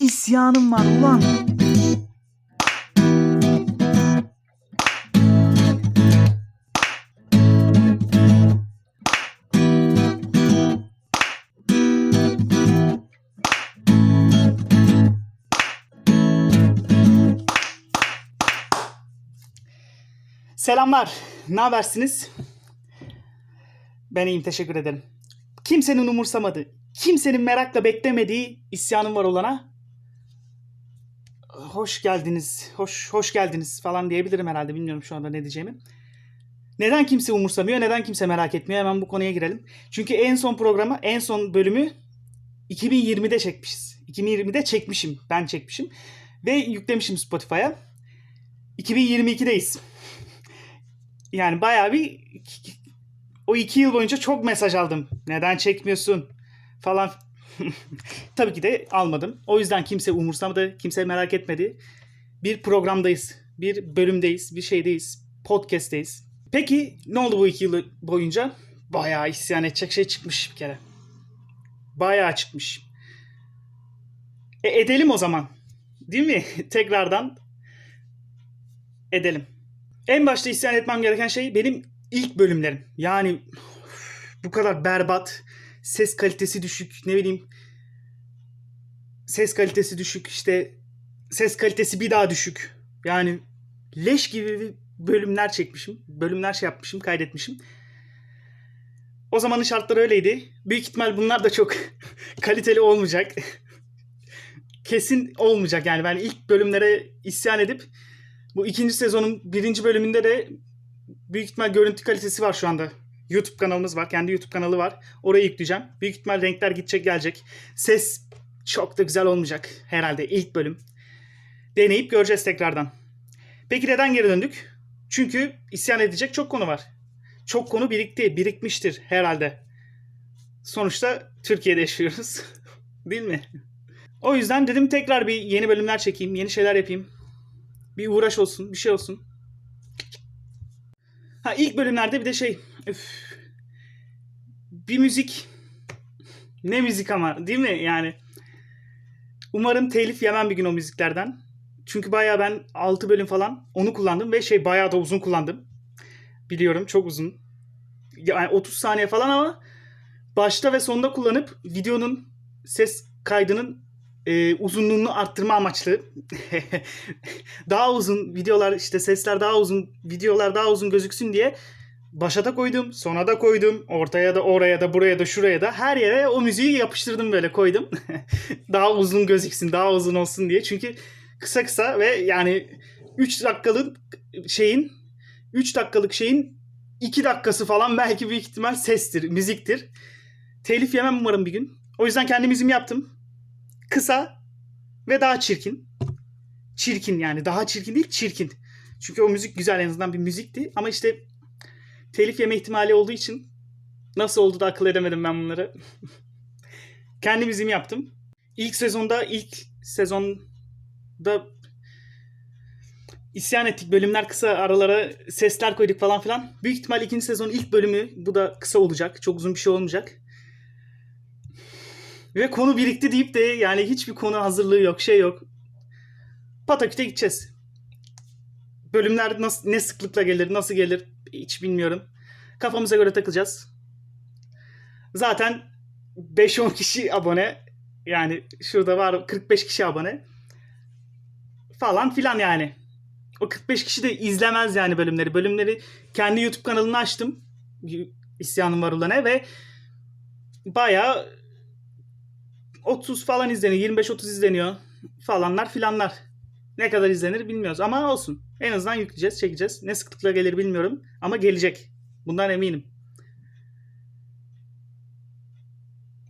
isyanım var ulan. Selamlar. Ne habersiniz? Ben iyiyim teşekkür ederim. Kimsenin umursamadığı, kimsenin merakla beklemediği isyanım var olana hoş geldiniz, hoş hoş geldiniz falan diyebilirim herhalde. Bilmiyorum şu anda ne diyeceğimi. Neden kimse umursamıyor, neden kimse merak etmiyor? Hemen bu konuya girelim. Çünkü en son programı, en son bölümü 2020'de çekmişiz. 2020'de çekmişim, ben çekmişim. Ve yüklemişim Spotify'a. 2022'deyiz. Yani bayağı bir o iki yıl boyunca çok mesaj aldım. Neden çekmiyorsun falan. Tabii ki de almadım. O yüzden kimse umursamadı, kimse merak etmedi. Bir programdayız, bir bölümdeyiz, bir şeydeyiz, podcast'teyiz. Peki ne oldu bu iki yıl boyunca? Bayağı isyan edecek şey çıkmış bir kere. Bayağı çıkmış. E edelim o zaman. Değil mi? Tekrardan edelim. En başta isyan etmem gereken şey benim ilk bölümlerim. Yani bu kadar berbat, ses kalitesi düşük, ne bileyim ses kalitesi düşük, işte ses kalitesi bir daha düşük. Yani leş gibi bölümler çekmişim. Bölümler şey yapmışım, kaydetmişim. O zamanın şartları öyleydi. Büyük ihtimal bunlar da çok kaliteli olmayacak. Kesin olmayacak yani ben ilk bölümlere isyan edip bu ikinci sezonun birinci bölümünde de büyük ihtimal görüntü kalitesi var şu anda. YouTube kanalımız var. Kendi YouTube kanalı var. Oraya yükleyeceğim. Büyük ihtimal renkler gidecek gelecek. Ses çok da güzel olmayacak herhalde ilk bölüm. Deneyip göreceğiz tekrardan. Peki neden geri döndük? Çünkü isyan edecek çok konu var. Çok konu birikti, birikmiştir herhalde. Sonuçta Türkiye'de yaşıyoruz. Değil mi? O yüzden dedim tekrar bir yeni bölümler çekeyim, yeni şeyler yapayım. Bir uğraş olsun, bir şey olsun. Ha ilk bölümlerde bir de şey, üf, bir müzik. Ne müzik ama değil mi yani? Umarım telif yemem bir gün o müziklerden. Çünkü bayağı ben 6 bölüm falan onu kullandım ve şey bayağı da uzun kullandım. Biliyorum çok uzun. Yani 30 saniye falan ama başta ve sonunda kullanıp videonun ses kaydının e, uzunluğunu arttırma amaçlı daha uzun videolar işte sesler daha uzun videolar daha uzun gözüksün diye başa da koydum sona da koydum ortaya da oraya da buraya da şuraya da her yere o müziği yapıştırdım böyle koydum. Daha uzun gözüksün daha uzun olsun diye. Çünkü kısa kısa ve yani 3 dakikalık şeyin 3 dakikalık şeyin 2 dakikası falan belki büyük ihtimal sestir müziktir. Telif yemem umarım bir gün. O yüzden kendi müziğimi yaptım. Kısa ve daha çirkin. Çirkin yani daha çirkin değil çirkin. Çünkü o müzik güzel en azından bir müzikti. Ama işte telif yeme ihtimali olduğu için nasıl oldu da akıl edemedim ben bunları. Kendi müziğimi yaptım. İlk sezonda ilk sezonda isyan ettik. Bölümler kısa aralara sesler koyduk falan filan. Büyük ihtimal ikinci sezonun ilk bölümü bu da kısa olacak. Çok uzun bir şey olmayacak. Ve konu birikti deyip de yani hiçbir konu hazırlığı yok, şey yok. Pataküte gideceğiz. Bölümler nasıl, ne sıklıkla gelir, nasıl gelir hiç bilmiyorum. Kafamıza göre takılacağız. Zaten 5-10 kişi abone. Yani şurada var 45 kişi abone. Falan filan yani. O 45 kişi de izlemez yani bölümleri. Bölümleri kendi YouTube kanalını açtım. İsyanım var olana ve bayağı 30 falan izleniyor. 25-30 izleniyor. Falanlar filanlar. Ne kadar izlenir bilmiyoruz ama olsun. En azından yükleyeceğiz, çekeceğiz. Ne sıklıkla gelir bilmiyorum ama gelecek. Bundan eminim.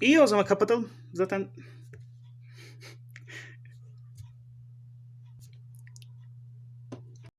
İyi o zaman kapatalım. Zaten